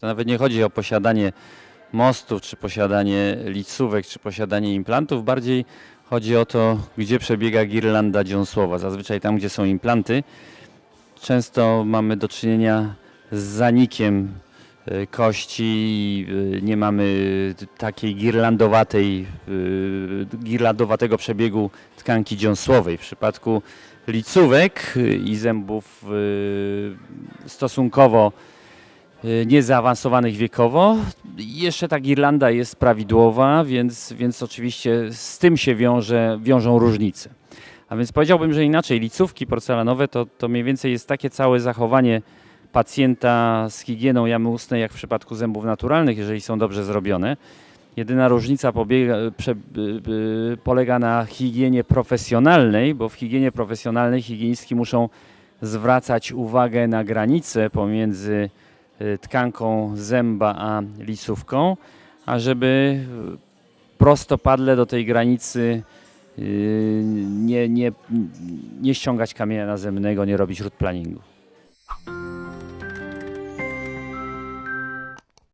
To nawet nie chodzi o posiadanie mostów, czy posiadanie licówek, czy posiadanie implantów, bardziej chodzi o to, gdzie przebiega girlanda dziąsłowa. Zazwyczaj tam, gdzie są implanty, często mamy do czynienia z zanikiem y, kości, y, nie mamy takiej girlandowatej, y, girlandowatego przebiegu tkanki dziąsłowej. W przypadku licówek i zębów stosunkowo niezaawansowanych wiekowo. Jeszcze ta girlanda jest prawidłowa, więc, więc oczywiście z tym się wiąże, wiążą różnice. A więc powiedziałbym, że inaczej, licówki porcelanowe to, to mniej więcej jest takie całe zachowanie pacjenta z higieną jamy ustnej, jak w przypadku zębów naturalnych, jeżeli są dobrze zrobione. Jedyna różnica pobiega, prze, y, y, polega na higienie profesjonalnej, bo w higienie profesjonalnej higienistki muszą zwracać uwagę na granicę pomiędzy y, tkanką zęba a licówką, a żeby y, prostopadle do tej granicy y, nie, nie, nie ściągać kamienia nazemnego, nie robić root planingu.